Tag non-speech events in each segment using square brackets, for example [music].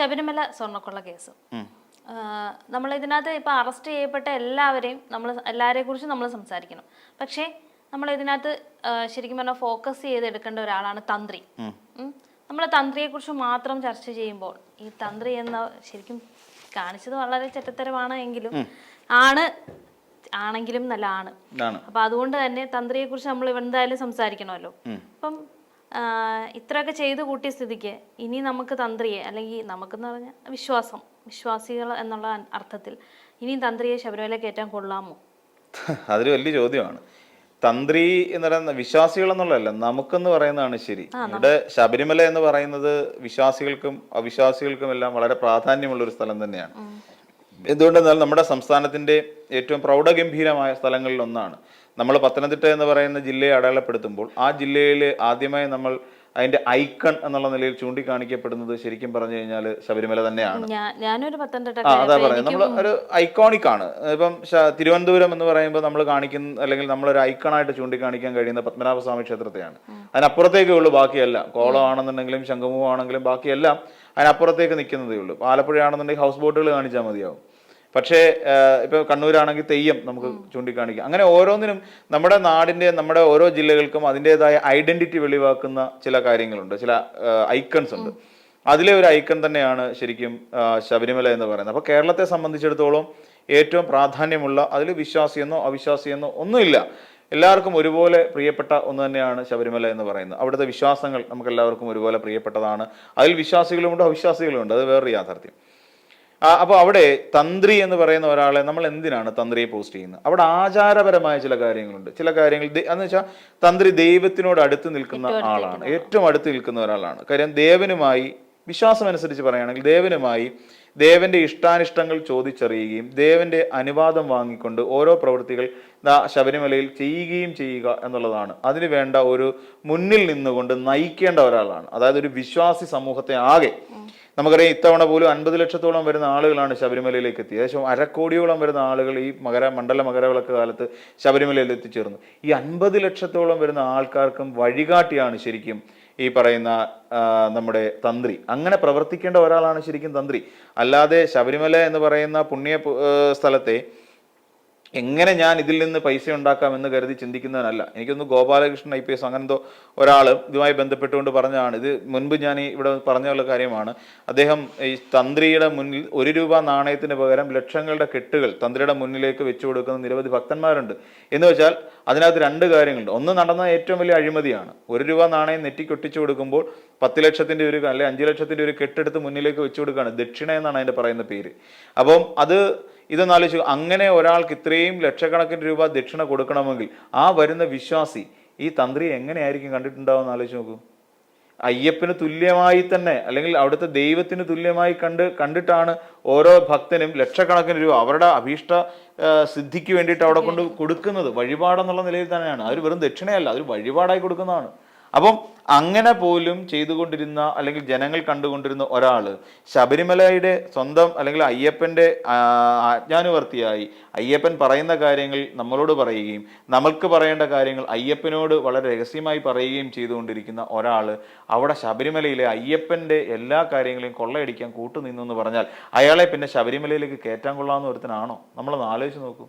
Sabarimala സ്വർണക്കൊള്ള case. നമ്മൾ ഇതിനകത്ത് ഇപ്പം അറസ്റ്റ് ചെയ്യപ്പെട്ട എല്ലാവരെയും നമ്മൾ എല്ലാവരെയും കുറിച്ച് നമ്മൾ സംസാരിക്കണം. പക്ഷേ നമ്മൾ ഇതിനകത്ത് ശരിക്കും പറഞ്ഞാൽ ഫോക്കസ് ചെയ്തെടുക്കേണ്ട ഒരാളാണ് തന്ത്രി. നമ്മൾ തന്ത്രിയെ കുറിച്ച് മാത്രം ചർച്ച ചെയ്യുമ്പോൾ ഈ തന്ത്രി എന്ന ശരിക്കും കാണിച്ചത് വളരെ ചെറ്റത്തരമാണ് എങ്കിലും ആണ് ആണെങ്കിലും നല്ല ആണ്. അപ്പൊ അതുകൊണ്ട് തന്നെ തന്ത്രിയെ കുറിച്ച് നമ്മൾ എന്തായാലും സംസാരിക്കണമല്ലോ. അപ്പം ഇത്രയൊക്കെ ചെയ്തു കൂട്ടിയ സ്ഥിതിക്ക് ഇനി നമുക്ക് തന്ത്രിയെ അല്ലെങ്കിൽ നമുക്കെന്ന് പറഞ്ഞാൽ വിശ്വാസം വിശ്വാസികൾ എന്നുള്ള അർത്ഥത്തിൽ ഇനി തന്ത്രിയെ ശബരിമല കയറ്റാൻ കൊള്ളാമോ? [laughs] അതൊരു വലിയ ചോദ്യമാണ്. തന്ത്രി എന്ന് പറയുന്ന വിശ്വാസികൾ എന്നുള്ളതല്ല നമുക്കെന്ന് പറയുന്നതാണ് ശരി. ഇവിടെ ശബരിമല എന്ന് പറയുന്നത് വിശ്വാസികൾക്കും അവിശ്വാസികൾക്കും എല്ലാം വളരെ പ്രാധാന്യമുള്ള ഒരു സ്ഥലം തന്നെയാണ്. എന്തുകൊണ്ടെന്നാൽ നമ്മുടെ സംസ്ഥാനത്തിന്റെ ഏറ്റവും പ്രൗഢഗംഭീരമായ സ്ഥലങ്ങളിൽ ഒന്നാണ്. നമ്മൾ പത്തനംതിട്ട എന്ന് പറയുന്ന ജില്ലയെ അടയാളപ്പെടുത്തുമ്പോൾ ആ ജില്ലയിൽ ആദ്യമായി നമ്മൾ അതിന്റെ ഐക്കൺ എന്നുള്ള നിലയിൽ ചൂണ്ടിക്കാണിക്കപ്പെടുന്നത് ശരിക്കും പറഞ്ഞു കഴിഞ്ഞാൽ ശബരിമല തന്നെയാണ്. അതാ പറയുന്നത്. നമ്മൾ ഒരു ഐക്കോണിക് ആണ്. ഇപ്പം തിരുവനന്തപുരം എന്ന് പറയുമ്പോൾ നമ്മൾ കാണിക്കുന്ന അല്ലെങ്കിൽ നമ്മൾ ഒരു ഐക്കണായിട്ട് ചൂണ്ടിക്കാണിക്കാൻ കഴിയുന്ന പത്മനാഭസ്വാമി ക്ഷേത്രത്തെയാണ്. അതിനപ്പുറത്തേക്കേ ഉള്ളൂ ബാക്കിയല്ല. കോളം ആണെന്നുണ്ടെങ്കിലും ശംഖുമുഖം ആണെങ്കിലും ബാക്കിയെല്ലാം അതിനപ്പുറത്തേക്ക് നിൽക്കുന്നതേ ഉള്ളൂ. ആലപ്പുഴ ആലപ്പുഴയാണെന്നുണ്ടെങ്കിൽ ഹൗസ് ബോട്ടുകൾ കാണിച്ചാൽ മതിയാവും. പക്ഷേ ഇപ്പൊ കണ്ണൂരാണെങ്കിൽ തെയ്യം നമുക്ക് ചൂണ്ടിക്കാണിക്കാം. അങ്ങനെ ഓരോന്നിനും നമ്മുടെ നാടിന്റെ നമ്മുടെ ഓരോ ജില്ലകൾക്കും അതിന്റെതായ ഐഡന്റിറ്റി വെളിവാക്കുന്ന ചില കാര്യങ്ങളുണ്ട് ചില ഐക്കൺസ് ഉണ്ട്. അതിലെ ഒരു ഐക്കൺ തന്നെയാണ് ശരിക്കും ശബരിമല എന്ന് പറയുന്നത്. അപ്പോൾ കേരളത്തെ സംബന്ധിച്ചിടത്തോളം ഏറ്റവും പ്രാധാന്യമുള്ള അതിൽ വിശ്വാസിയെന്നോ അവിശ്വാസിയെന്നോ ഒന്നുമില്ല. എല്ലാവർക്കും ഒരുപോലെ പ്രിയപ്പെട്ട ഒന്ന് തന്നെയാണ് ശബരിമല എന്ന് പറയുന്നത്. അവിടുത്തെ വിശ്വാസങ്ങൾ നമുക്ക് എല്ലാവർക്കും ഒരുപോലെ പ്രിയപ്പെട്ടതാണ്. അതിൽ വിശ്വാസികളുമുണ്ട് അവിശ്വാസികളുമുണ്ട്. അത് വേറൊരു യാഥാർത്ഥ്യം. അപ്പോൾ അവിടെ തന്ത്രി എന്ന് പറയുന്ന ഒരാളെ നമ്മൾ എന്തിനാണ് തന്ത്രിയെ പോസ്റ്റ് ചെയ്യുന്നത്? അവിടെ ആചാരപരമായ ചില കാര്യങ്ങളുണ്ട്. ചില കാര്യങ്ങൾ എന്ന് വെച്ചാൽ തന്ത്രി ദൈവത്തിനോട് അടുത്ത് നിൽക്കുന്ന ആളാണ്. ഏറ്റവും അടുത്ത് നിൽക്കുന്ന ഒരാളാണ്. കാര്യം ദേവനുമായി വിശ്വാസം അനുസരിച്ച് പറയുകയാണെങ്കിൽ ദേവനുമായി ദേവന്റെ ഇഷ്ടാനിഷ്ടങ്ങൾ ചോദിച്ചറിയുകയും ദേവന്റെ അനുവാദം വാങ്ങിക്കൊണ്ട് ഓരോ പ്രവൃത്തികൾ ശബരിമലയിൽ ചെയ്യുകയും ചെയ്യുക എന്നുള്ളതാണ്. അതിന് വേണ്ട ഒരു മുന്നിൽ നിന്നുകൊണ്ട് നയിക്കേണ്ട ഒരാളാണ്. അതായത് ഒരു വിശ്വാസി സമൂഹത്തെ ആകെ. നമുക്കറിയാം ഇത്തവണ പോലും അൻപത് ലക്ഷത്തോളം വരുന്ന ആളുകളാണ് ശബരിമലയിലേക്ക് എത്തിയത്. ഏകദേശം അരക്കോടിയോളം വരുന്ന ആളുകൾ ഈ മകര മണ്ഡല മകരവിളക്ക് കാലത്ത് ശബരിമലയിൽ എത്തിച്ചേർന്നു. ഈ അൻപത് ലക്ഷത്തോളം വരുന്ന ആൾക്കാർക്കും വഴികാട്ടിയാണ് ശരിക്കും ഈ പറയുന്ന നമ്മുടെ തന്ത്രി. അങ്ങനെ പ്രവർത്തിക്കേണ്ട ഒരാളാണ് ശരിക്കും തന്ത്രി. അല്ലാതെ ശബരിമല എന്ന് പറയുന്ന പുണ്യ സ്ഥലത്തെ എങ്ങനെ ഞാൻ ഇതിൽ നിന്ന് പൈസ ഉണ്ടാക്കാം എന്ന് കരുതി ചിന്തിക്കുന്നവനല്ല. എനിക്കൊന്ന് ഗോപാലകൃഷ്ണൻ ഐ പി എസ് അങ്ങനത്തെ ഒരാൾ ഇതുമായി ബന്ധപ്പെട്ടുകൊണ്ട് പറഞ്ഞതാണ്. ഇത് മുൻപ് ഞാൻ ഇവിടെ പറഞ്ഞുള്ള കാര്യമാണ്. അദ്ദേഹം ഈ തന്ത്രിയുടെ മുന്നിൽ ഒരു രൂപ നാണയത്തിന് പകരം ലക്ഷങ്ങളുടെ കെട്ടുകൾ തന്ത്രിയുടെ മുന്നിലേക്ക് വെച്ചു കൊടുക്കുന്ന നിരവധി ഭക്തന്മാരുണ്ട്. എന്ന് വെച്ചാൽ അതിനകത്ത് രണ്ട് കാര്യങ്ങളുണ്ട്. ഒന്ന് നടന്ന ഏറ്റവും വലിയ അഴിമതിയാണ്. ഒരു രൂപ നാണയം നെറ്റിക്കൊട്ടിച്ചു കൊടുക്കുമ്പോൾ പത്ത് ലക്ഷത്തിന്റെ ഒരു അല്ലെ അഞ്ച് ലക്ഷത്തിന്റെ ഒരു കെട്ടെടുത്ത് മുന്നിലേക്ക് വെച്ചു കൊടുക്കുകയാണ് ദക്ഷിണ എന്നാണ് അതിന്റെ പറയുന്ന പേര്. അപ്പം അത് ഇതൊന്ന് ആലോചിച്ചു അങ്ങനെ ഒരാൾക്ക് ഇത്രയും ലക്ഷക്കണക്കിന് രൂപ ദക്ഷിണ കൊടുക്കണമെങ്കിൽ ആ വരുന്ന വിശ്വാസി ഈ തന്ത്രി എങ്ങനെയായിരിക്കും കണ്ടിട്ടുണ്ടാവും എന്ന് ആലോചിച്ച് നോക്കൂ. അയ്യപ്പന് തുല്യമായി തന്നെ അല്ലെങ്കിൽ അവിടുത്തെ ദൈവത്തിന് തുല്യമായി കണ്ട് കണ്ടിട്ടാണ് ഓരോ ഭക്തനും ലക്ഷക്കണക്കിന് രൂപ അവരുടെ അഭീഷ്ട സിദ്ധിക്ക് വേണ്ടിയിട്ട് അവിടെ കൊണ്ട് കൊടുക്കുന്നത്. വഴിപാടെന്നുള്ള നിലയിൽ തന്നെയാണ്. അവർ വെറും ദക്ഷിണയല്ല അതൊരു വഴിപാടായി കൊടുക്കുന്നതാണ്. അപ്പം അങ്ങനെ പോലും ചെയ്തുകൊണ്ടിരുന്ന അല്ലെങ്കിൽ ജനങ്ങൾ കണ്ടുകൊണ്ടിരുന്ന ഒരാൾ ശബരിമലയുടെ സ്വന്തം അല്ലെങ്കിൽ അയ്യപ്പന്റെ ആജ്ഞാനുവർത്തിയായി അയ്യപ്പൻ പറയുന്ന കാര്യങ്ങൾ നമ്മളോട് പറയുകയും നമ്മൾക്ക് പറയേണ്ട കാര്യങ്ങൾ അയ്യപ്പനോട് വളരെ രഹസ്യമായി പറയുകയും ചെയ്തുകൊണ്ടിരിക്കുന്ന ഒരാൾ അവിടെ ശബരിമലയിലെ അയ്യപ്പന്റെ എല്ലാ കാര്യങ്ങളെയും കൊള്ളയടിക്കാൻ കൂട്ടുനിന്നു എന്ന് പറഞ്ഞാൽ അയാളെ പിന്നെ ശബരിമലയിലേക്ക് കയറ്റാൻ കൊള്ളാവുന്ന ഒരുത്തനാണോ? നമ്മളൊന്ന് ആലോചിച്ച് നോക്കൂ.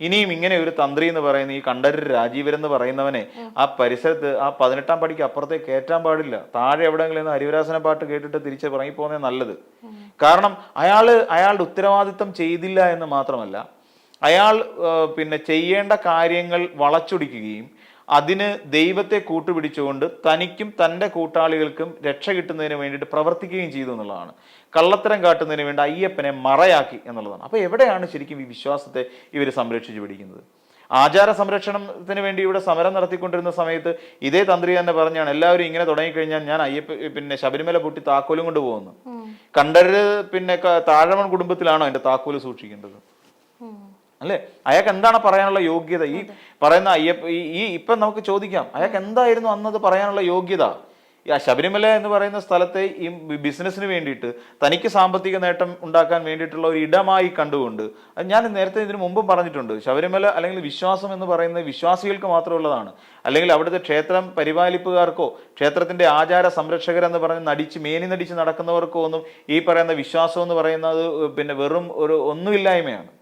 ഇനിയും ഇങ്ങനെ ഒരു തന്ത്രി എന്ന് പറയുന്ന ഈ കണ്ഠരര് രാജീവൻ എന്ന് പറയുന്നവനെ ആ പരിസരത്ത് ആ പതിനെട്ടാം പടിക്ക് അപ്പുറത്തേക്ക് കയറ്റാൻ പാടില്ല. താഴെ എവിടെയെങ്കിലും ഹരിവരാസന പാട്ട് കേട്ടിട്ട് തിരിച്ച് ഇറങ്ങി പോകുന്നത് നല്ലത്. കാരണം അയാൾ അയാളുടെ ഉത്തരവാദിത്തം ചെയ്തില്ല എന്ന് മാത്രമല്ല അയാൾ പിന്നെ ചെയ്യേണ്ട കാര്യങ്ങൾ വളച്ചൊടിക്കുകയും അതിന് ദൈവത്തെ കൂട്ടുപിടിച്ചുകൊണ്ട് തനിക്കും തന്റെ കൂട്ടാളികൾക്കും രക്ഷ കിട്ടുന്നതിന് വേണ്ടിയിട്ട് പ്രവർത്തിക്കുകയും ചെയ്തു എന്നുള്ളതാണ്. കള്ളത്തരം കാട്ടുന്നതിന് വേണ്ടി അയ്യപ്പനെ മറയാക്കി എന്നുള്ളതാണ്. അപ്പോൾ എവിടെയാണ് ശരിക്കും ഈ വിശ്വാസത്തെ ഇവർ സംരക്ഷിച്ചു പിടിക്കുന്നത്? ആചാര സംരക്ഷണത്തിന് വേണ്ടി ഇവിടെ സമരം നടത്തിക്കൊണ്ടിരുന്ന സമയത്ത് ഇതേ തന്ത്രി തന്നെ പറഞ്ഞാണ് എല്ലാവരും ഇങ്ങനെ തുടങ്ങിക്കഴിഞ്ഞാൽ ഞാൻ അയ്യപ്പ പിന്നെ ശബരിമല പൊട്ടി താക്കോലും കൊണ്ട് പോകുന്നു. കണ്ടര് പിന്നെ താഴമൺ കുടുംബത്തിലാണോ എന്റെ താക്കോൽ സൂക്ഷിക്കേണ്ടത്? അല്ലേ? അയാൾക്ക് എന്താണ് പറയാനുള്ള യോഗ്യത? ഈ പറയുന്ന അയ്യപ്പ ഈ- ഇപ്പം നമുക്ക് ചോദിക്കാം. അയാൾക്ക് എന്തായിരുന്നു അന്നത് പറയാനുള്ള യോഗ്യത? ഈ ആ ശബരിമല എന്ന് പറയുന്ന സ്ഥലത്തെ ഈ ബിസിനസ്സിന് വേണ്ടിയിട്ട് തനിക്ക് സാമ്പത്തിക നേട്ടം ഉണ്ടാക്കാൻ വേണ്ടിയിട്ടുള്ള ഒരു ഇടമായി കണ്ടുകൊണ്ട് അത് ഞാൻ നേരത്തെ ഇതിനു മുമ്പും പറഞ്ഞിട്ടുണ്ട്. ശബരിമല അല്ലെങ്കിൽ വിശ്വാസം എന്ന് പറയുന്നത് വിശ്വാസികൾക്ക് മാത്രമുള്ളതാണ്. അല്ലെങ്കിൽ അവിടുത്തെ ക്ഷേത്രം പരിപാലിപ്പുകാർക്കോ ക്ഷേത്രത്തിന്റെ ആചാര സംരക്ഷകരെന്ന് പറഞ്ഞ് നടിച്ച് മേനി നടിച്ച് നടക്കുന്നവർക്കോ ഒന്നും ഈ പറയുന്ന വിശ്വാസം എന്ന് പറയുന്നത് പിന്നെ വെറും ഒരു ഒന്നുമില്ലായ്മയാണ്.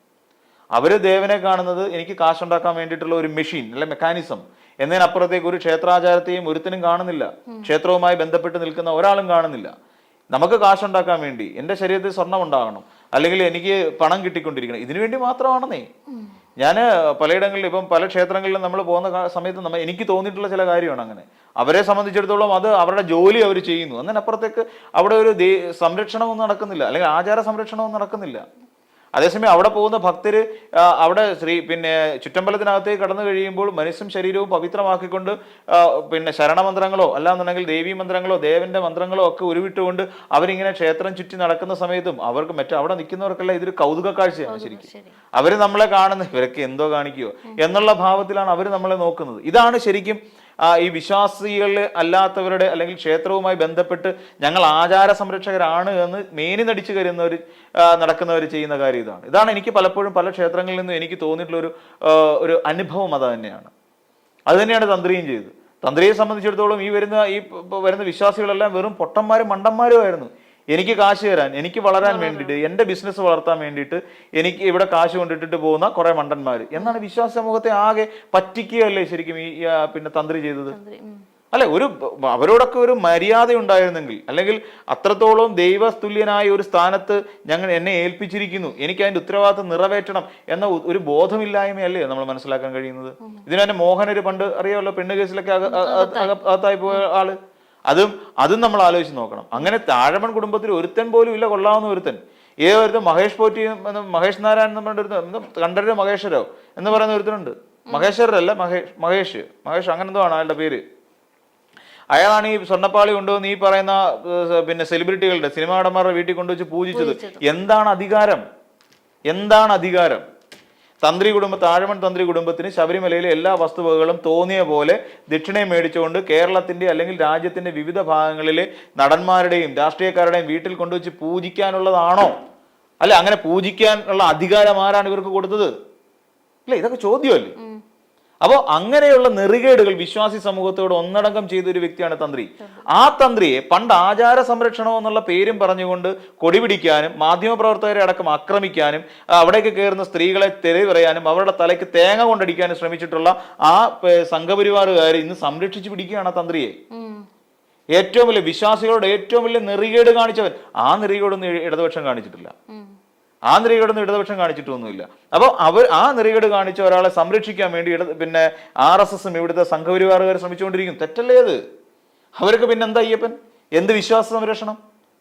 അവർ ദേവനെ കാണുന്നത് എനിക്ക് കാശുണ്ടാക്കാൻ വേണ്ടിയിട്ടുള്ള ഒരു മെഷീൻ അല്ലെ മെക്കാനിസം എന്നതിനപ്പുറത്തേക്ക് ഒരു ക്ഷേത്രാചാരത്തെയും ഒരുത്തിനും കാണുന്നില്ല. ക്ഷേത്രവുമായി ബന്ധപ്പെട്ട് നിൽക്കുന്ന ഒരാളും കാണുന്നില്ല. നമുക്ക് കാശുണ്ടാക്കാൻ വേണ്ടി എന്റെ ശരീരത്തിൽ സ്വർണം ഉണ്ടാകണം അല്ലെങ്കിൽ എനിക്ക് പണം കിട്ടിക്കൊണ്ടിരിക്കണം ഇതിനു വേണ്ടി മാത്രമാണെന്നേ. ഞാൻ പലയിടങ്ങളിലും ഇപ്പം പല ക്ഷേത്രങ്ങളിലും നമ്മൾ പോകുന്ന സമയത്ത് നമ്മൾ എനിക്ക് തോന്നിയിട്ടുള്ള ചില കാര്യമാണ് അങ്ങനെ. അവരെ സംബന്ധിച്ചിടത്തോളം അത് അവരുടെ ജോലി അവർ ചെയ്യുന്നു. അതിനപ്പുറത്തേക്ക് അവിടെ ഒരു സംരക്ഷണമൊന്നും നടക്കുന്നില്ല അല്ലെങ്കിൽ ആചാര സംരക്ഷണമൊന്നും നടക്കുന്നില്ല. അതേസമയം അവിടെ പോകുന്ന ഭക്തർ അവിടെ ശ്രീ പിന്നെ ചുറ്റമ്പലത്തിനകത്തേക്ക് കടന്നു കഴിയുമ്പോൾ മനസ്സും ശരീരവും പവിത്രമാക്കിക്കൊണ്ട് പിന്നെ ശരണമന്ത്രങ്ങളോ അല്ലാന്നുണ്ടെങ്കിൽ ദേവീ മന്ത്രങ്ങളോ ദേവന്റെ മന്ത്രങ്ങളോ ഒക്കെ ഉരുവിട്ടുകൊണ്ട് അവരിങ്ങനെ ക്ഷേത്രം ചുറ്റി നടക്കുന്ന സമയത്തും അവർക്ക് മറ്റേ അവിടെ നിൽക്കുന്നവർക്കല്ല ഇതൊരു കൗതുക കാഴ്ചയാണ് ശരിക്കും അവർ നമ്മളെ കാണുന്ന ഇവരൊക്കെ എന്തോ കാണിക്കുകയോ എന്നുള്ള ഭാവത്തിലാണ് അവർ നമ്മളെ നോക്കുന്നത്. ഇതാണ് ശരിക്കും ഈ വിശ്വാസികൾ അല്ലാത്തവരുടെ അല്ലെങ്കിൽ ക്ഷേത്രവുമായി ബന്ധപ്പെട്ട് ഞങ്ങൾ ആചാര സംരക്ഷകരാണ് എന്ന് മേനി നടിച്ചു കരുന്നവർ നടക്കുന്നവർ ചെയ്യുന്ന കാര്യം ഇതാണ്. ഇതാണ് എനിക്ക് പലപ്പോഴും പല ക്ഷേത്രങ്ങളിൽ നിന്നും എനിക്ക് തോന്നിയിട്ടുള്ള ഒരു ഒരു അനുഭവം അത് തന്നെയാണ്. അത് തന്നെയാണ് തന്ത്രിയും ചെയ്തത്. തന്ത്രിയെ സംബന്ധിച്ചിടത്തോളം ഈ വരുന്ന ഈ വരുന്ന വിശ്വാസികളെല്ലാം വെറും പൊട്ടന്മാരും മണ്ടന്മാരും ആയിരുന്നു എനിക്ക് കാശ് തരാൻ എനിക്ക് വളരാൻ വേണ്ടിയിട്ട് എന്റെ ബിസിനസ് വളർത്താൻ വേണ്ടിയിട്ട് എനിക്ക് ഇവിടെ കാശ് കൊണ്ടിട്ടിട്ട് പോകുന്ന കുറെ മണ്ടന്മാർ എന്നാണ് വിശ്വാസ സമൂഹത്തെ ആകെ പറ്റിക്കുകയല്ലേ ശരിക്കും ഈ പിന്നെ തന്ത്രി ചെയ്തത്? അല്ലെ ഒരു അവരോടൊക്കെ ഒരു മര്യാദ ഉണ്ടായിരുന്നെങ്കിൽ അല്ലെങ്കിൽ അത്രത്തോളം ദൈവസ്തുല്യനായ ഒരു സ്ഥാനത്ത് ഞങ്ങൾ എന്നെ ഏൽപ്പിച്ചിരിക്കുന്നു എനിക്ക് അതിന്റെ ഉത്തരവാദിത്വം നിറവേറ്റണം എന്ന ഒരു ബോധമില്ലായ്മയല്ലേ നമ്മൾ മനസ്സിലാക്കാൻ കഴിയുന്നത്? ഇതിനെ മോഹനര് പണ്ട് അറിയാമല്ലോ പെണ്ണ് കേസിലൊക്കെ അക- അ- അ- അക- അകത്തായി പോയ ആൾ. അതും അതും നമ്മൾ ആലോചിച്ച് നോക്കണം. അങ്ങനെ താഴമൺ കുടുംബത്തിൽ ഒരുത്തൻ പോലും ഇല്ല കൊള്ളാവുന്ന ഒരുത്തൻ. ഏതോ ഒരുത്തൻ മഹേഷ് പോറ്റി മഹേഷ് നാരായണൻ എന്ന് ഒരു കണ്ടരോ മഹേശ്വരോ എന്ന് പറയുന്ന ഒരുത്തനുണ്ട്. മഹേശ്വരല്ല മഹേഷ് മഹേഷ്. മഹേഷ് അങ്ങനെ എന്തോ ആണ് അയാളുടെ പേര്. അയാളാണ് ഈ സ്വർണപ്പാളി കൊണ്ടുവന്ന് ഈ പറയുന്ന പിന്നെ സെലിബ്രിറ്റികളുടെ സിനിമാ നടന്മാരുടെ വീട്ടിൽ കൊണ്ടുവച്ച് പൂജിച്ചത്. എന്താണ് അധികാരം? എന്താണ് അധികാരം? തന്ത്രി കുടുംബ താഴമൺ തന്ത്രി കുടുംബത്തിന് ശബരിമലയിലെ എല്ലാ വസ്തുവകകളും തോന്നിയ പോലെ ദക്ഷിണയും മേടിച്ചുകൊണ്ട് കേരളത്തിന്റെ അല്ലെങ്കിൽ രാജ്യത്തിന്റെ വിവിധ ഭാഗങ്ങളിലെ നടന്മാരുടെയും രാഷ്ട്രീയക്കാരുടെയും വീട്ടിൽ കൊണ്ടുവച്ച് പൂജിക്കാനുള്ളതാണോ? അല്ലെ അങ്ങനെ പൂജിക്കാനുള്ള അധികാരം ആരാണ് ഇവർക്ക് കൊടുത്തത്? അല്ലെ ഇതൊക്കെ ചോദ്യമല്ലേ? അപ്പോൾ അങ്ങനെയുള്ള നെറികേടുകൾ വിശ്വാസി സമൂഹത്തോട് ഒന്നടങ്കം ചെയ്ത ഒരു വ്യക്തിയാണ് തന്ത്രി ആ തന്ത്രിയെ പണ്ട് ആചാര സംരക്ഷണം എന്നുള്ള പേരും പറഞ്ഞുകൊണ്ട് കൊടിപിടിക്കാനും മാധ്യമപ്രവർത്തകരെ അടക്കം ആക്രമിക്കാനും അവിടേക്ക് കയറുന്ന സ്ത്രീകളെ തെറി പറയാനും അവരുടെ തലയ്ക്ക് തേങ്ങ കൊണ്ടടിക്കാനും ശ്രമിച്ചിട്ടുള്ള ആ സംഘപരിവാറുകാർ ഇന്ന് സംരക്ഷിച്ചു പിടിക്കുകയാണ് തന്ത്രിയെ. ഏറ്റവും വലിയ വിശ്വാസികളോട് ഏറ്റവും വലിയ നെറികേട് കാണിച്ചവൻ ആ നെറികേടൊന്നും ഇടതുപക്ഷം കാണിച്ചിട്ടില്ല. ആ നെറികേടൊന്നും ഇടതുപക്ഷം കാണിച്ചിട്ടൊന്നുമില്ല. അപ്പോൾ അവർ ആ നെറികേട് കാണിച്ച ഒരാളെ സംരക്ഷിക്കാൻ വേണ്ടി ഇട പിന്നെ ആർ എസ് എസും ഇവിടുത്തെ സംഘപരിവാറുകാർ ശ്രമിച്ചുകൊണ്ടിരിക്കും തെറ്റല്ലേ അത്? അവർക്ക് പിന്നെ എന്താ അയ്യപ്പൻ? എന്ത് വിശ്വാസ സംരക്ഷണം?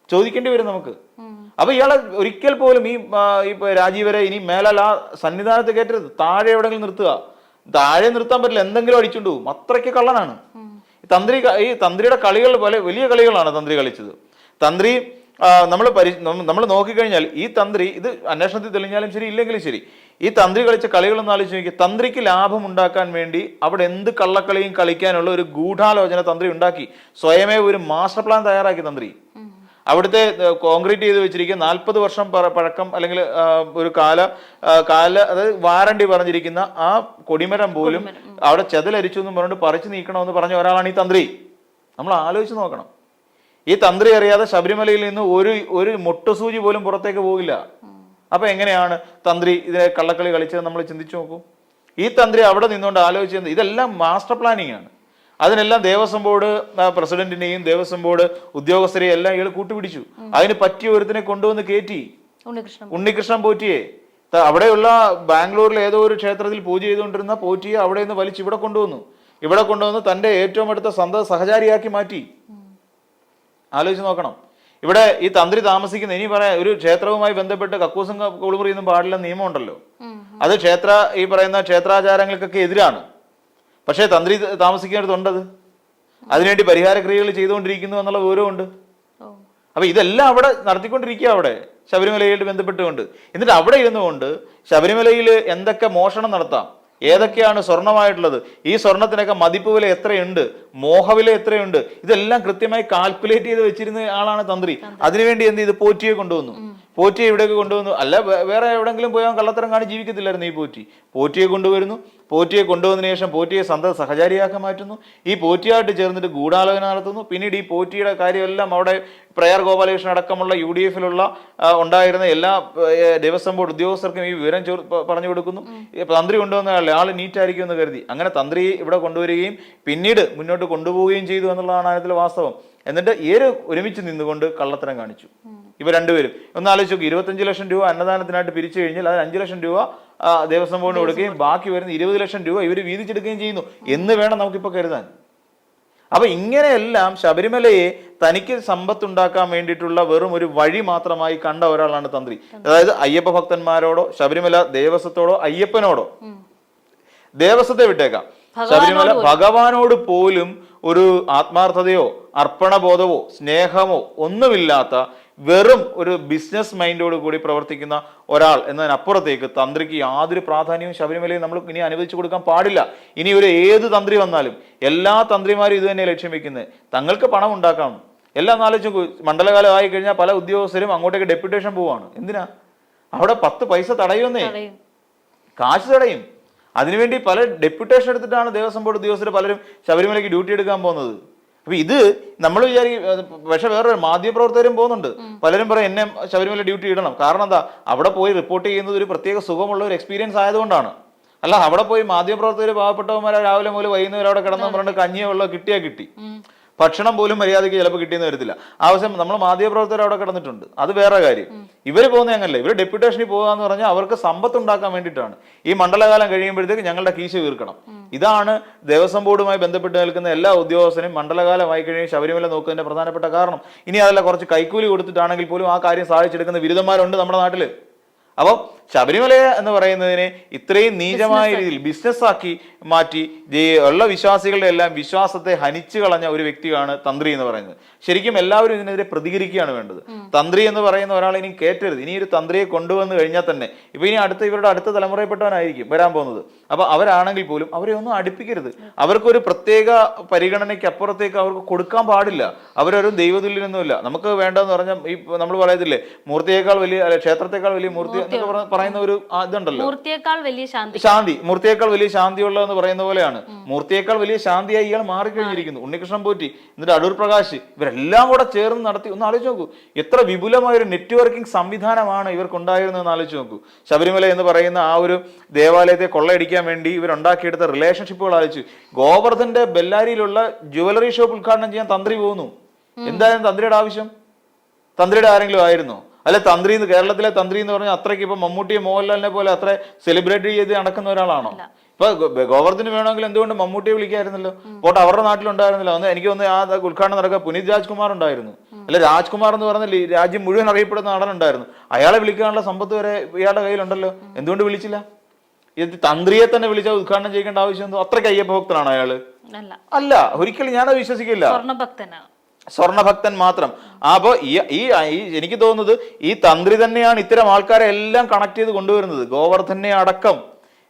ചോദിക്കേണ്ടി വരും നമുക്ക്. അപ്പൊ ഇയാളെ ഒരിക്കൽ പോലും ഈ രാജീവരെ ഇനി മേലാൽ ആ സന്നിധാനത്ത് കയറ്റരുത്. താഴെ എവിടെങ്കിലും നിർത്തുക. താഴെ നിർത്താൻ പറ്റില്ല. എന്തെങ്കിലും അടിച്ചുകൊണ്ട് പോകും അത്രയ്ക്ക് കള്ളനാണ്. തന്ത്രി ഈ തന്ത്രിയുടെ കളികൾ പോലെ വലിയ കളികളാണ് തന്ത്രി കളിച്ചത്. തന്ത്രി നമ്മൾ പരി നമ്മൾ നോക്കിക്കഴിഞ്ഞാൽ ഈ തന്ത്രി ഇത് അന്വേഷണത്തിൽ തെളിഞ്ഞാലും ശരി ഇല്ലെങ്കിലും ശരി ഈ തന്ത്രി കളിച്ച കളികളൊന്നും ആലോചിച്ച് നോക്കി തന്ത്രിക്ക് ലാഭം ഉണ്ടാക്കാൻ വേണ്ടി അവിടെ എന്ത് കള്ളക്കളിയും കളിക്കാനുള്ള ഒരു ഗൂഢാലോചന തന്ത്രി ഉണ്ടാക്കി. സ്വയമേ ഒരു മാസ്റ്റർ പ്ലാൻ തയ്യാറാക്കി തന്ത്രി. അവിടുത്തെ കോൺക്രീറ്റ് ചെയ്ത് വെച്ചിരിക്കുന്ന നാൽപ്പത് വർഷം പഴക്കം അല്ലെങ്കിൽ ഒരു കാല കാല അതായത് വാറണ്ടി പറഞ്ഞിരിക്കുന്ന ആ കൊടിമരം പോലും അവിടെ ചെതലരിച്ചു എന്ന് പറഞ്ഞിട്ട് പറിച്ചു നീക്കണമെന്ന് പറഞ്ഞ ഒരാളാണ് ഈ തന്ത്രി. നമ്മൾ ആലോചിച്ച് നോക്കണം. ഈ തന്ത്രി അറിയാതെ ശബരിമലയിൽ നിന്ന് ഒരു ഒരു മുട്ടുസൂചി പോലും പുറത്തേക്ക് പോകില്ല. അപ്പൊ എങ്ങനെയാണ് തന്ത്രി ഇതിനെ കള്ളക്കളി കളിച്ചത് നമ്മൾ ചിന്തിച്ചു നോക്കൂ. ഈ തന്ത്രി അവിടെ നിന്നുകൊണ്ട് ആലോചിച്ചത് ഇതെല്ലാം മാസ്റ്റർ പ്ലാനിങ് ആണ്. അതിനെല്ലാം ദേവസ്വം ബോർഡ് പ്രസിഡന്റിനെയും ദേവസ്വം ബോർഡ് ഉദ്യോഗസ്ഥരെയും എല്ലാം ഇയാൾ കൂട്ടുപിടിച്ചു അതിന് പറ്റിയ ഒരുത്തിനെ കൊണ്ടുവന്ന് കയറ്റി ഉണ്ണികൃഷ്ണൻ ഉണ്ണികൃഷ്ണൻ പോറ്റിയെ. അവിടെയുള്ള ബാംഗ്ലൂരിൽ ഏതോ ഒരു ക്ഷേത്രത്തിൽ പൂജ ചെയ്തുകൊണ്ടിരുന്ന പോറ്റിയെ അവിടെ നിന്ന് വലിച്ച് ഇവിടെ കൊണ്ടുവന്നു. ഇവിടെ കൊണ്ടുവന്ന് തന്റെ ഏറ്റവും അടുത്ത സന്ത സഹചാരിയാക്കി മാറ്റി. ആലോചിച്ച് നോക്കണം. ഇവിടെ ഈ തന്ത്രി താമസിക്കുന്ന ഇനി പറയാ ഒരു ക്ഷേത്രവുമായി ബന്ധപ്പെട്ട് കക്കൂസും കുളിമുറിയൊന്നും പാടില്ല നിയമമുണ്ടല്ലോ. ഉണ്ടല്ലോ അത് ക്ഷേത്ര ഈ പറയുന്ന ക്ഷേത്രാചാരങ്ങൾക്കൊക്കെ എതിരാണ്. പക്ഷേ തന്ത്രി താമസിക്കുന്നിടത്തുണ്ടത്. അതിനുവേണ്ടി പരിഹാര ക്രിയകൾ ചെയ്തുകൊണ്ടിരിക്കുന്നു എന്നുള്ള വിവരമുണ്ട് അപ്പൊ ഇതെല്ലാം അവിടെ നടത്തിക്കൊണ്ടിരിക്കുക അവിടെ ശബരിമലയിൽ ബന്ധപ്പെട്ടുകൊണ്ട്. എന്നിട്ട് അവിടെ ഇരുന്നുകൊണ്ട് ശബരിമലയിൽ എന്തൊക്കെ മോഷണം നടത്താം? ഏതൊക്കെയാണ് സ്വർണമായിട്ടുള്ളത്? ഈ സ്വർണത്തിനൊക്കെ മതിപ്പ് വില എത്രയുണ്ട്? മോഹവില എത്രയുണ്ട്? ഇതെല്ലാം കൃത്യമായി കാൽക്കുലേറ്റ് ചെയ്ത് വെച്ചിരുന്ന ആളാണ് തന്ത്രി. അതിനുവേണ്ടി എന്ത് ചെയ്ത്? പോറ്റിയെ കൊണ്ടുവന്നു. പോറ്റിയെ ഇവിടേക്ക് കൊണ്ടുവന്നു. അല്ല വേറെ എവിടെങ്കിലും പോയാൽ കള്ളത്തരം കാണി ജീവിക്കത്തില്ലായിരുന്നു ഈ പോറ്റി. പോറ്റിയെ കൊണ്ടുവരുന്നു. പോറ്റിയെ കൊണ്ടുവന്നതിന് ശേഷം പോറ്റിയെ സന്ത സഹചാരിയാക്കി മാറ്റുന്നു. ഈ പോറ്റിയായിട്ട് ചേർന്നിട്ട് ഗൂഢാലോചന നടത്തുന്നു. പിന്നീട് ഈ പോറ്റിയുടെ കാര്യമെല്ലാം അവിടെ പ്രയർ ഗോപാലകൃഷ്ണൻ അടക്കമുള്ള യു ഡി എഫിലുള്ള ഉണ്ടായിരുന്ന എല്ലാ ദേവസ്വം ബോർഡ് ഉദ്യോഗസ്ഥർക്കും ഈ വിവരം ചോ- പറഞ്ഞു കൊടുക്കുന്നു. തന്ത്രി കൊണ്ടുവന്ന ആളെ ആൾ നീറ്റായിരിക്കും എന്ന് കരുതി. അങ്ങനെ തന്ത്രി ഇവിടെ കൊണ്ടുവരികയും പിന്നീട് മുന്നോട്ട് കൊണ്ടുപോവുകയും ചെയ്തു എന്നുള്ളതാണ് അതിൽ വാസ്തവം. എന്നിട്ട് ഏര് ഒരുമിച്ച് നിന്നുകൊണ്ട് കള്ളത്തരം കാണിച്ചു. ഇവ രണ്ടുപേരും. ഒന്ന് ആലോചിച്ച് നോക്കി ഇരുപത്തഞ്ച് ലക്ഷം രൂപ അന്നദാനത്തിനായിട്ട് പിരിച്ചു കഴിഞ്ഞാൽ അത് അഞ്ച് ലക്ഷം രൂപ ദേവസ്വം ബോർഡിന് കൊടുക്കുകയും ബാക്കി വരുന്ന ഇരുപത് ലക്ഷം രൂപ ഇവർ വീതിച്ചെടുക്കുകയും ചെയ്യുന്നു. എന്ന് വേണം നമുക്കിപ്പോൾ കരുതാൻ. അപ്പൊ ഇങ്ങനെയെല്ലാം ശബരിമലയെ തനിക്ക് സമ്പത്തുണ്ടാക്കാൻ വേണ്ടിയിട്ടുള്ള വെറും ഒരു വഴി മാത്രമായി കണ്ട ഒരാളാണ് തന്ത്രി. അതായത് അയ്യപ്പ ഭക്തന്മാരോടോ ശബരിമല ദേവസ്വത്തോടോ അയ്യപ്പനോടോ. ദേവസ്വത്തെ വിട്ടേക്കാം. ശബരിമല ഭഗവാനോട് പോലും ഒരു ആത്മാർത്ഥതയോ അർപ്പണബോധമോ സ്നേഹമോ ഒന്നുമില്ലാത്ത വെറും ഒരു ബിസിനസ് മൈൻഡോട് കൂടി പ്രവർത്തിക്കുന്ന ഒരാൾ എന്നതിനപ്പുറത്തേക്ക് തന്ത്രിക്ക് യാതൊരു പ്രാധാന്യവും ശബരിമലയിൽ നമ്മൾ ഇനി അനുവദിച്ചു കൊടുക്കാൻ പാടില്ല. ഇനി ഒരു ഏത് തന്ത്രി വന്നാലും എല്ലാ തന്ത്രിമാരും ഇത് തന്നെ ലക്ഷ്യം വെക്കുന്നത് തങ്ങൾക്ക് പണം ഉണ്ടാക്കണം എല്ലാം ആലോചിച്ച് നോക്കൂ മണ്ഡലകാലം ആയി കഴിഞ്ഞാൽ പല ഉദ്യോഗസ്ഥരും അങ്ങോട്ടേക്ക് ഡെപ്യൂട്ടേഷൻ പോവാണ്. എന്തിനാ? അവിടെ പത്ത് പൈസ തടയുന്നേ. കളയും കാശ് തടയും. അതിനുവേണ്ടി പല ഡെപ്യൂട്ടേഷൻ എടുത്തിട്ടാണ് ദേവസ്വം ബോർഡ് ഉദ്യോഗസ്ഥർ പലരും ശബരിമലയ്ക്ക് ഡ്യൂട്ടി എടുക്കാൻ പോകുന്നത്. അപ്പൊ ഇത് നമ്മൾ വിചാരിക്കും പക്ഷെ വേറെ മാധ്യമപ്രവർത്തകരും പോകുന്നുണ്ട്. പലരും പറയും എന്നെ ശബരിമല ഡ്യൂട്ടി ഇടണം. കാരണം എന്താ? അവിടെ പോയി റിപ്പോർട്ട് ചെയ്യുന്നത് ഒരു പ്രത്യേക സുഖമുള്ള ഒരു എക്സ്പീരിയൻസ് ആയതുകൊണ്ടാണ്. അല്ല അവിടെ പോയി മാധ്യമപ്രവർത്തകർ പാവപ്പെട്ടവന്മാരെ രാവിലെ മുതൽ വൈകുന്നേരം അവിടെ കിടന്നു പറഞ്ഞിട്ട് കഞ്ഞിയോ വെള്ളം കിട്ടിയാ കിട്ടി. ഭക്ഷണം പോലും മര്യാദയ്ക്ക് ചിലപ്പോൾ കിട്ടിയെന്ന് വരത്തില്ല. ആവശ്യം നമ്മൾ മാധ്യമപ്രവർത്തകർ അവിടെ കിടന്നിട്ടുണ്ട്. അത് വേറെ കാര്യം. ഇവർ പോകുന്ന അങ്ങനല്ല. ഇവർ ഡെപ്യൂട്ടേഷനിൽ പോകുക പറഞ്ഞാൽ അവർക്ക് സമ്പത്ത് ഉണ്ടാക്കാൻ വേണ്ടിയിട്ടാണ്. ഈ മണ്ഡലകാലം കഴിയുമ്പോഴത്തേക്ക് ഞങ്ങളുടെ കീശ വീർക്കണം. ഇതാണ് ദേവസ്വം ബോർഡുമായി ബന്ധപ്പെട്ട് നിൽക്കുന്ന എല്ലാ ഉദ്യോഗസ്ഥരും മണ്ഡലകാലമായി കഴിഞ്ഞ് ശബരിമല നോക്കുന്നതിന്റെ പ്രധാനപ്പെട്ട കാരണം. ഇനി അതല്ല കുറച്ച് കൈക്കൂലി കൊടുത്തിട്ടാണെങ്കിൽ പോലും ആ കാര്യം സാധിച്ചെടുക്കുന്ന ബിരുദന്മാരുണ്ട് നമ്മുടെ നാട്ടിൽ അപ്പം ശബരിമല എന്ന് പറയുന്നതിനെ ഇത്രയും നീചമായ രീതിയിൽ ബിസിനസ് ആക്കി മാറ്റി. ഉള്ള വിശ്വാസികളുടെ എല്ലാം വിശ്വാസത്തെ ഹനിച്ചു കളഞ്ഞ ഒരു വ്യക്തിയാണ് തന്ത്രി എന്ന് പറയുന്നത്. ശരിക്കും എല്ലാവരും ഇതിനെതിരെ പ്രതികരിക്കുകയാണ് വേണ്ടത്. തന്ത്രി എന്ന് പറയുന്ന ഒരാളെ ഇനി കേറ്റരുത്. ഇനി ഒരു തന്ത്രിയെ കൊണ്ടുവന്നു കഴിഞ്ഞാൽ തന്നെ ഇപ്പൊ ഇനി അടുത്ത ഇവരുടെ അടുത്ത തലമുറയിൽപ്പെട്ടവനായിരിക്കും വരാൻ പോകുന്നത്. അപ്പൊ അവരാണെങ്കിൽ പോലും അവരെ ഒന്നും അടുപ്പിക്കരുത്. അവർക്കൊരു പ്രത്യേക പരിഗണനയ്ക്ക് അപ്പുറത്തേക്ക് അവർക്ക് കൊടുക്കാൻ പാടില്ല. അവരൊരു ദൈവതുല്യനൊന്നുമില്ല. നമുക്ക് വേണ്ടതെന്ന് പറഞ്ഞാൽ ഈ നമ്മൾ പറയത്തില്ലേ മൂർത്തിയേക്കാൾ വലിയ അല്ലെ ക്ഷേത്രത്തെക്കാൾ വലിയ മൂർത്തി എന്നൊക്കെ പറഞ്ഞ- പറയുന്ന ഒരു ഇതുണ്ടല്ലോ. മൂർത്തിയേക്കാൾ വലിയ ശാന്തി. ശാന്തി. മൂർത്തിയേക്കാൾ വലിയ ശാന്തിയുള്ള എന്ന് പറയുന്ന പോലെയാണ്. മൂർത്തിയേക്കാൾ വലിയ ശാന്തിയായി ഇയാൾ മാറിക്കഴിഞ്ഞിരിക്കുന്നു. ഉണ്ണികൃഷ്ണൻ പോറ്റി എന്നിട്ട് അടൂർ പ്രകാശ് ഇവരെല്ലാം കൂടെ ചേർന്ന് നടത്തി ഒന്ന് ആലോചിച്ച് നോക്കൂ. എത്ര വിപുലമായ ഒരു നെറ്റ്വർക്കിംഗ് സംവിധാനമാണ് ഇവർക്കുണ്ടായിരുന്നതെന്ന് ആലോചിച്ച് നോക്കൂ. ശബരിമല എന്ന് പറയുന്ന ആ ഒരു ദേവാലയത്തെ കൊള്ളയടിക്കാൻ വേണ്ടി ഇവരുണ്ടാക്കിയെടുത്ത റിലേഷൻഷിപ്പുകൾ ആലോചിച്ചു. ഗോവർദ്ധന്റെ ബെല്ലാരിയിലുള്ള ജുവലറി ഷോപ്പ് ഉദ്ഘാടനം ചെയ്യാൻ തന്ത്രി പോകുന്നു. എന്തായാലും തന്ത്രിയുടെ ആവശ്യം? തന്ത്രിയുടെ ആരെങ്കിലും ആയിരുന്നോ? അല്ല തന്ത്രി എന്ന് കേരളത്തിലെ തന്ത്രി എന്ന് പറഞ്ഞാൽ അത്രയ്ക്ക് ഇപ്പൊ മമ്മൂട്ടിയെ മോഹൻലാലിനെ പോലെ അത്ര സെലിബ്രേറ്റ് ചെയ്ത് നടക്കുന്ന ഒരാളാണോ? ഇപ്പൊ ഗോവർദ്ധന് വേണമെങ്കിൽ എന്തുകൊണ്ട് മമ്മൂട്ടിയെ വിളിക്കായിരുന്നല്ലോ? പോട്ടെ അവരുടെ നാട്ടിലുണ്ടായിരുന്നില്ല. അന്ന് എനിക്ക് വന്ന് ആ ഉദ്ഘാടനം നടക്കുക പുനീത് രാജ്കുമാർ ഉണ്ടായിരുന്നു. അല്ല രാജ്കുമാർ എന്ന് പറഞ്ഞ രാജ്യം മുഴുവൻ അറിയപ്പെടുന്ന നടൻ ഉണ്ടായിരുന്നു. അയാളെ വിളിക്കാനുള്ള സമ്പത്ത് വരെ ഇയാളുടെ കയ്യിലുണ്ടല്ലോ. എന്തുകൊണ്ട് വിളിച്ചില്ല? ഇത് തന്ത്രിയെ തന്നെ വിളിച്ചാൽ ഉദ്ഘാടനം ചെയ്യേണ്ട ആവശ്യം എന്തോ? അത്രയ്ക്ക് അയ്യപ്പ ഭക്തനാണ് അയാൾ? അല്ല. ഒരിക്കലും ഞാനത് വിശ്വസിക്കില്ല. സ്വർണഭക്തൻ മാത്രം. അപ്പോൾ ഈ ഈ എനിക്ക് തോന്നുന്നത് ഈ തന്ത്രി തന്നെയാണ് ഇത്തരം ആൾക്കാരെ എല്ലാം കണക്ട് ചെയ്ത് കൊണ്ടുവരുന്നത്. ഗോവർദ്ധനെ അടക്കം.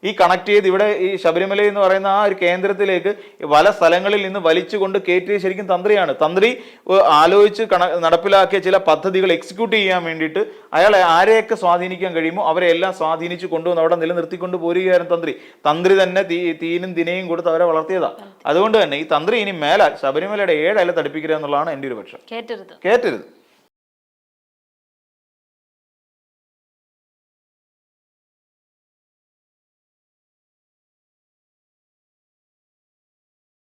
ഈ കണക്ട് ചെയ്ത് ഇവിടെ ഈ ശബരിമല എന്ന് പറയുന്ന ആ ഒരു കേന്ദ്രത്തിലേക്ക് പല സ്ഥലങ്ങളിൽ നിന്ന് വലിച്ചുകൊണ്ട് കയറ്റിയത് ശരിക്കും തന്ത്രിയാണ്. തന്ത്രി ആലോചിച്ച് കണ നടപ്പിലാക്കിയ ചില പദ്ധതികൾ എക്സിക്യൂട്ട് ചെയ്യാൻ വേണ്ടിയിട്ട് അയാളെ ആരെയൊക്കെ സ്വാധീനിക്കാൻ കഴിയുമോ അവരെ എല്ലാം സ്വാധീനിച്ചു കൊണ്ടുവന്ന് അവിടെ നിലനിർത്തിക്കൊണ്ട് പോരുകയായിരുന്നു തന്ത്രി. തന്ത്രി തന്നെ തീ തീനും ദിനയും കൊടുത്ത് അവരെ വളർത്തിയതാ. അതുകൊണ്ട് തന്നെ ഈ തന്ത്രി ഇനി മേല ശബരിമലയുടെ ഏഴല തടിപ്പിക്കുക എന്നുള്ളതാണ് എന്റെ ഒരു പക്ഷം. കേറ്റരുത്. കേറ്റരുത്.